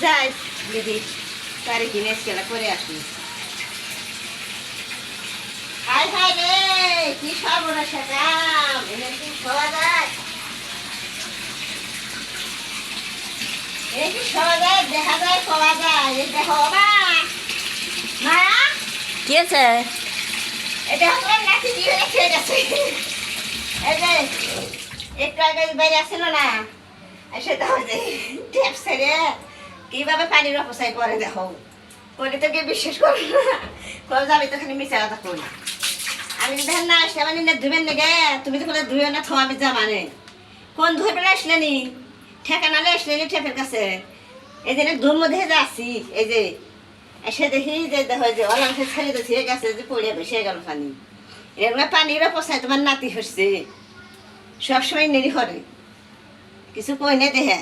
যাই দিদি তারি কিনে গেলা করে আসি হাই হাই রে কি সর্বনাশ কাম এনে কি খাওয়া যায় কি খাওয়া যায় দেখা যায় খাওয়া যায় এই দেখো মা কি আছে এটা নাকি দিয়ে রেখে গেছে এই যে একটু আগে বাইরে আসছিল না সেটা হচ্ছে ট্যাপ ছেড়ে কীভাবে পানির অপচয় করে দেখো। করে তো কেউ বিশ্বাস করে না। কবে যাবি তো খালি মিশা কথা কই। আমি যদি না আসলে মানে না ধুবেন না গে তুমি তো বলে ধুবে না থমাবি যা মানে। কোন ধুয়ে পেলে আসলে নি? ঠেকা নালে আসলে নি ঠেপের কাছে? এই যে ধুম মধ্যে যাচ্ছি এই যে। এসে দেখি যে দেখো যে অলাংসে ছেড়ে তো ছিঁড়ে গেছে, যে পড়ে বসে গেল পানি। এরকম পানির অপচয় তোমার নাতি হচ্ছে। সবসময় নেরি করে কিছু কই না দেহে।